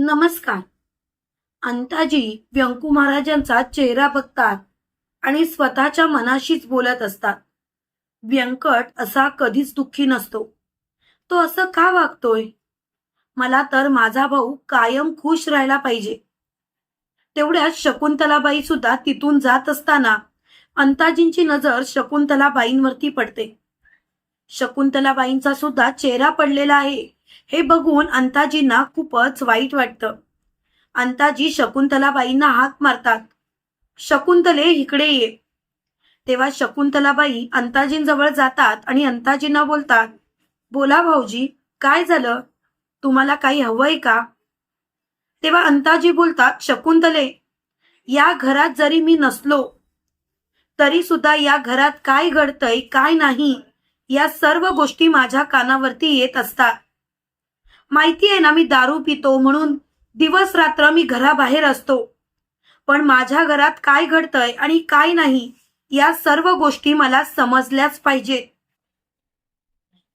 नमस्कार. अंताजी व्यंकू महाराजांचा चेहरा बघतात आणि स्वतःच्या मनाशीच बोलत असतात. व्यंकट असा कधीच दुःखी नसतो. तो असं का वागतोय? मला तर माझा भाऊ कायम खुश राहायला पाहिजे. तेवढ्यात शकुंतलाबाई सुद्धा तिथून जात असताना अंताजींची नजर शकुंतलाबाईंवरती पडते. शकुंतलाबाईंचा सुद्धा चेहरा पडलेला आहे. हे बघून अंताजींना खूपच वाईट वाटतं. अंताजी शकुंतलाबाईंना हाक मारतात. शकुंतले इकडे ये. तेव्हा शकुंतलाबाई अंताजींजवळ जातात आणि अंताजींना बोलतात बोला भाऊजी काय झालं? तुम्हाला काही हवंय का? तेव्हा अंताजी बोलतात शकुंतले या घरात जरी मी नसलो तरी सुद्धा या घरात काय घडतंय काय नाही या सर्व गोष्टी माझ्या कानावरती येत असतात. माहिती आहे ना मी दारू पितो म्हणून दिवस रात्र मी घराबाहेर असतो. पण माझ्या घरात काय घडतंय आणि काय नाही या सर्व गोष्टी मला समजल्याच पाहिजेत.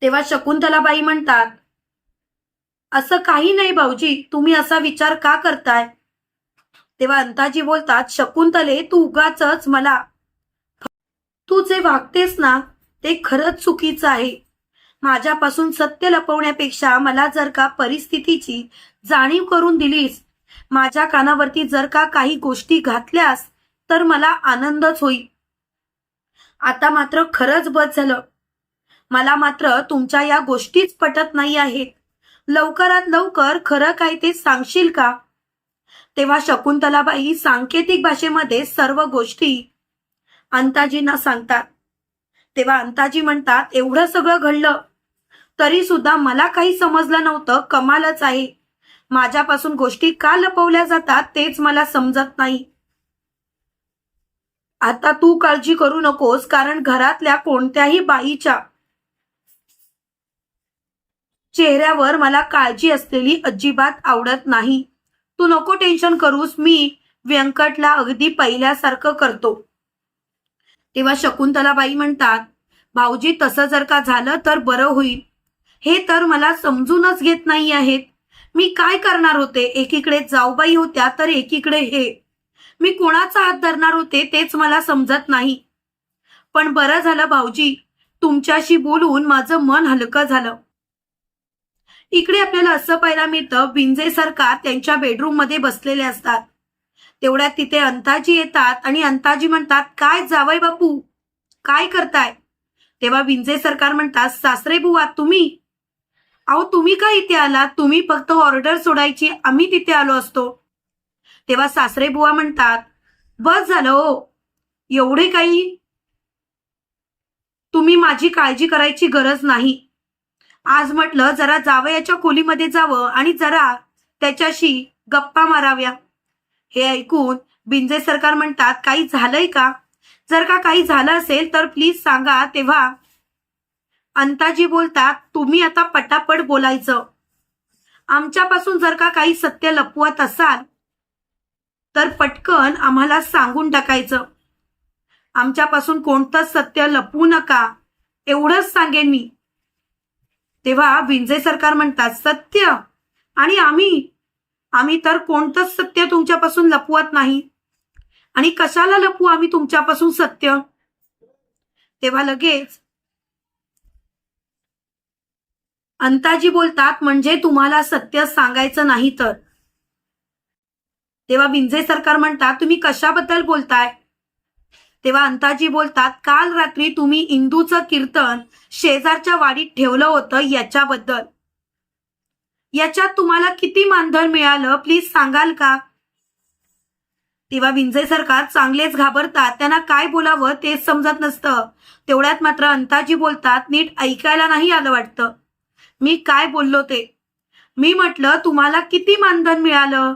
तेव्हा शकुंतलाबाई म्हणतात असं काही नाही भाऊजी तुम्ही असा विचार का करताय? तेव्हा अंताजी बोलतात शकुंतले तू उगाच मला तू जे वागतेस ना ते खरंच चुकीचं आहे. माझ्यापासून सत्य लपवण्यापेक्षा मला जर का परिस्थितीची जाणीव करून दिलीस माझ्या कानावरती जर का काही गोष्टी घातल्यास तर मला आनंदच होईल. आता मात्र खरंच बस झालं. मला मात्र तुमच्या या गोष्टीच पटत नाही आहेत. लवकरात लवकर खरं काय ते सांगशील का? तेव्हा शकुंतलाबाई सांकेतिक भाषेमध्ये सर्व गोष्टी अंताजींना सांगतात. तेव्हा अंताजी म्हणतात एवढं सगळं घडलं. तरी सुद्धा मला काही समजलं नव्हतं. कमालच आहे. माझ्यापासून गोष्टी का लपवल्या जातात तेच मला समजत नाही. आता तू काळजी करू नकोस कारण घरातल्या कोणत्याही बाईच्या चेहऱ्यावर मला काळजी असलेली अजिबात आवडत नाही. तू नको टेन्शन करूस मी व्यंकटला अगदी पहिल्यासारखं करतो. तेव्हा शकुंतलाबाई म्हणतात भाऊजी तसं जर का झालं तर बरं होईल. हे तर मला समजूनच घेत नाही आहेत. मी काय करणार होते? एकीकडे जाऊबाई होत्या तर एकीकडे हे. मी कोणाचा हात धरणार होते तेच मला समजत नाही. पण बरं झालं भाऊजी तुमच्याशी बोलून माझं मन हलकं झालं. इकडे आपल्याला असं पाहायला मिळतं विंजे सरकार त्यांच्या बेडरूममध्ये बसलेले असतात. तेवढ्यात तिथे अंताजी येतात आणि अंताजी म्हणतात काय जावय बापू? काय करताय? तेव्हा विंजे सरकार म्हणतात सासरे बुवा तुम्ही अहो तुम्ही का इथे आलात? तुम्ही फक्त ऑर्डर सोडायची आम्ही तिथे आलो असतो. तेव्हा सासरे बुवा म्हणतात बस झालं हो. एवढे काही तुम्ही माझी काळजी करायची गरज नाही. आज म्हटलं जरा जावयाच्या खोलीमध्ये जावं आणि जरा त्याच्याशी गप्पा माराव्या. हे ऐकून बिंजे सरकार म्हणतात काही झालंय का? जर का काही झालं असेल तर प्लीज सांगा तेव्हा अंताजी बोलतात तुम्ही आता पटापट बोलायचं. आमच्यापासून जर का काही सत्य लपवत असाल तर पटकन आम्हाला सांगून टाकायचं. आमच्यापासून कोणतं सत्य लपवू नका. एवढंच सांगेन मी. तेव्हा विंजे सरकार म्हणतात सत्य? आणि आम्ही? आम्ही तर कोणतंच सत्य तुमच्यापासून लपवत नाही. आणि कशाला लपवू आम्ही तुमच्यापासून सत्य? तेव्हा लगेच अंताजी बोलतात म्हणजे तुम्हाला सत्य सांगायचं नाही तर? तेव्हा विंजे सरकार म्हणतात तुम्ही कशाबद्दल बोलताय? तेव्हा अंताजी बोलतात काल रात्री तुम्ही इंदूचं कीर्तन शेजारच्या वाडीत ठेवलं होतं याच्याबद्दल. याच्यात तुम्हाला किती मानधन मिळालं प्लीज सांगाल का? तेव्हा विंजय सरकार चांगलेच घाबरतात त्यांना काय बोलावं तेच समजत नसतं. तेवढ्यात मात्र अंताजी बोलतात नीट ऐकायला नाही आलं वाटतं. मी काय बोललो ते? मी म्हटलं तुम्हाला किती मानधन मिळालं?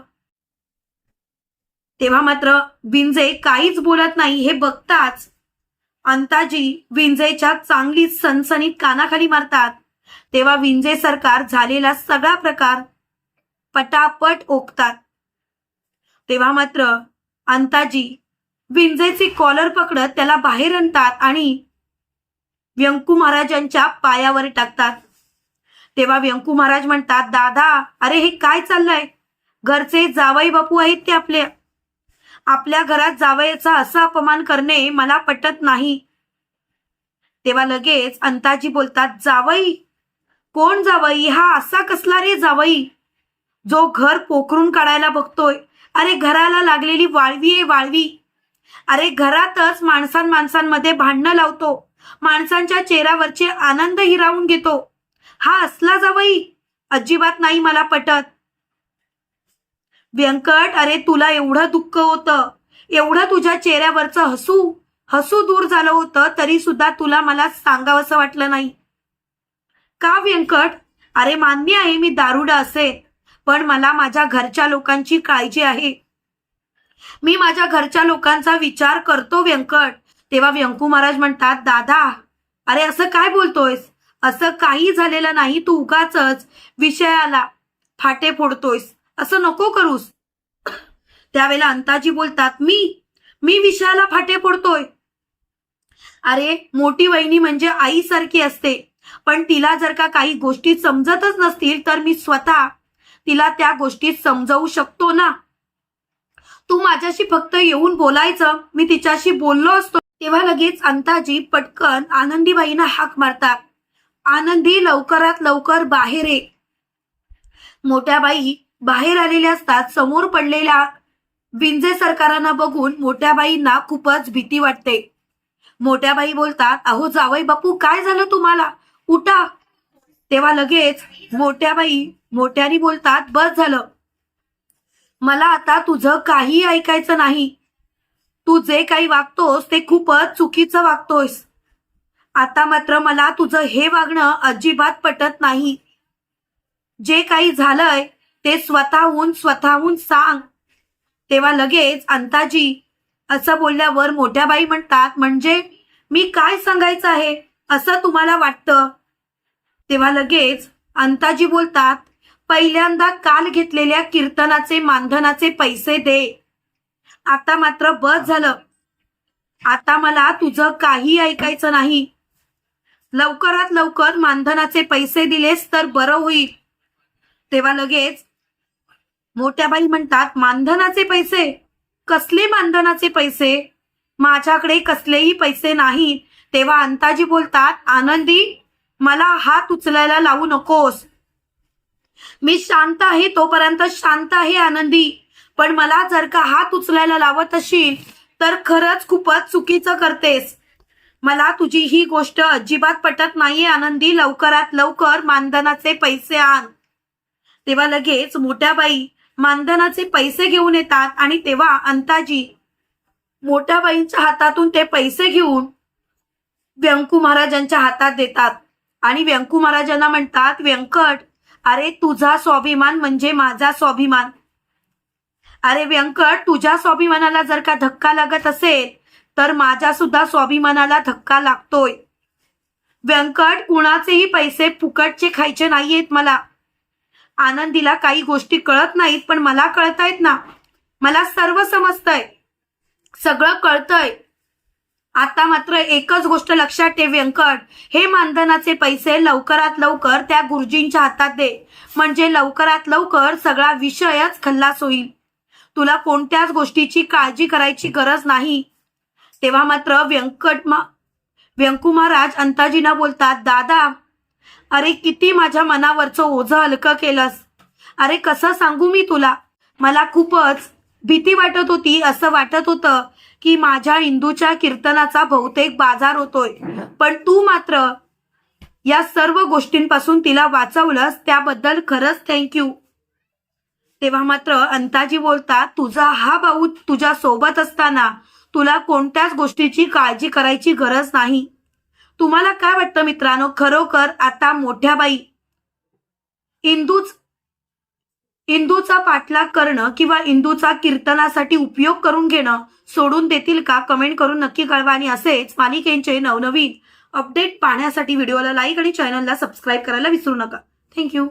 तेव्हा मात्र विंजे काहीच बोलत नाही हे बघताच. अंताजी विंजेच्या चांगली सनसनीत कानाखाली मारतात. तेव्हा विंजे सरकार झालेला सगळा प्रकार पटापट ओकतात. तेव्हा मात्र अंताजी विंजेची कॉलर पकडत त्याला बाहेर आणतात आणि व्यंकू महाराजांच्या पायावर टाकतात. तेव्हा व्यंकू महाराज म्हणतात दादा अरे हे काय चाललंय? घरचे जावई बापू आहेत ते आपले. आपल्या घरात जावयाचा असा अपमान करणे मला पटत नाही. तेव्हा लगेच अंताजी बोलतात जावई कोण जावई? हा असा कसला रे जावई? जो घर पोखरून काढायला बघतोय. अरे घराला लागलेली वाळवी आहे वाळवी. अरे घरातच माणसां माणसांमध्ये भांडणं लावतो. माणसांच्या चेहऱ्यावरचे आनंद हिरावून घेतो. हा असला जावई. अजिबात नाही मला पटत. व्यंकट अरे तुला एवढं दुःख होतं. एवढं तुझ्या चेहऱ्यावरचं हसू हसू दूर झालं होतं तरी सुद्धा तुला मला सांगावंसं वाटलं नाही. का व्यंकट? अरे मान्य आहे मी दारुडा असेल पण मला माझ्या घरच्या लोकांची काळजी आहे. मी माझ्या घरच्या लोकांचा विचार करतो व्यंकट. तेव्हा व्यंकू महाराज म्हणतात दादा अरे असं काय बोलतोयस? असं काही झालेलं नाही तू उगाच विषयाला फाटे फोडतोयस. असं नको करूस. त्यावेळेला अंताजी बोलतात मी मी विषयाला फाटे फोडतोय. अरे मोठी वहिनी म्हणजे आईसारखी असते. पण तिला जर का काही गोष्टी समजतच नसतील तर मी स्वतः तिला त्या गोष्टी समजवू शकतो ना? तू माझ्याशी फक्त येऊन बोलायचं. मी तिच्याशी बोललो असतो. तेव्हा लगेच अंताजी पटकन आनंदीबाईंना हाक मारतात. आनंदी लवकरात लवकर बाहेर ये. मोठ्या बाई बाहेर आलेल्या असतात समोर पडलेल्या विंजे सरकारांना बघून मोठ्या बाईंना खूपच भीती वाटते. मोठ्या बाई बोलतात अहो जावई बापू काय झालं तुम्हाला? उठा. तेव्हा लगेच मोठ्या बाई मोठ्यानी बोलतात बस झालं. मला आता तुझं काही ऐकायचं नाही. तू जे काही वागतोस ते खूपच चुकीचं वागतोयस आता मात्र मला तुझं हे वागणं अजिबात पटत नाही. जे काही झालंय ते स्वतःहून स्वतःहून सांग. तेव्हा लगेच अंताजी असं बोलल्यावर मोठ्या बाई म्हणतात म्हणजे मी काय सांगायचं आहे? असं तुम्हाला वाटतं? तेव्हा लगेच अंताजी बोलतात पहिल्यांदा काल घेतलेल्या कीर्तनाचे मानधनाचे पैसे दे. आता मात्र बस झालं. आता मला तुझं काही ऐकायचं नाही. लवकरात लवकर मानधनाचे पैसे दिलेस तर बरं होईल. तेव्हा लगेच मोठ्या बाई म्हणतात मानधनाचे पैसे? कसले मानधनाचे पैसे? माझ्याकडे कसलेही पैसे नाही. तेव्हा अंताजी बोलतात आनंदी मला हात उचलायला लावू नकोस. मी शांत आहे तोपर्यंत शांत आहे आनंदी. पण मला जर का हात उचलायला लावत असशील तर खरंच खूपच चुकीचं करतेस. मला तुझी ही गोष्ट अजिबात पटत नाहीये आनंदी. लवकरात लवकर मानधनाचे पैसे आण. तेव्हा लगेच मोठ्या बाई मानधनाचे पैसे घेऊन येतात आणि तेव्हा अंताजी मोठ्या बाईंच्या हातातून ते पैसे घेऊन व्यंकू महाराजांच्या हातात देतात. आणि व्यंकू महाराजांना म्हणतात व्यंकट अरे तुझा स्वाभिमान म्हणजे माझा स्वाभिमान. अरे व्यंकट तुझ्या स्वाभिमानाला जर का धक्का लागत असेल तर माझ्या सुद्धा स्वाभिमानाला धक्का लागतोय. व्यंकट कुणाचेही पैसे फुकटचे खायचे नाहीयेत मला. आनंदीला काही गोष्टी कळत नाहीत पण मला कळतायत ना. मला सर्व समजतंय. सगळं कळतंय. आता मात्र एकच गोष्ट लक्षात ठेव व्यंकट. हे मानधनाचे पैसे लवकरात लवकर त्या गुरुजींच्या हातात दे. म्हणजे लवकरात लवकर सगळा विषयच खल्लास होईल. तुला कोणत्याच गोष्टीची काळजी करायची गरज नाही. तेव्हा मात्र व्यंकट व्यंकुमाराज व्यंकू महाराज अंताजीना बोलतात दादा अरे किती माझ्या मनावरचं ओझं हलकं केलंस. अरे कसं सांगू मी तुला? मला खूपच भीती वाटत होती असं वाटत होतं की माझ्या हिंदूच्या कीर्तनाचा बहुतेक बाजार होतोय. पण तू मात्र या सर्व गोष्टींपासून तिला वाचवलंस त्याबद्दल खरंच थँक्यू तेव्हा मात्र अंताजी बोलतात तुझा हा भाऊ तुझ्या सोबत असताना तुला कोणत्याच गोष्टीची काळजी करायची गरज नाही. तुम्हाला काय वाटतं मित्रांनो? खरोखर आता मोठ्या बाई इंदूच इंदूचा पाठलाग करणं किंवा इंदूचा कीर्तनासाठी उपयोग करून घेणं सोडून देतील का? कमेंट करून नक्की कळवा. आणि असेच मालिकेंचे नवनवीन अपडेट पाहण्यासाठी व्हिडिओला लाईक आणि चॅनलला सबस्क्राईब करायला विसरू नका. थँक्यू.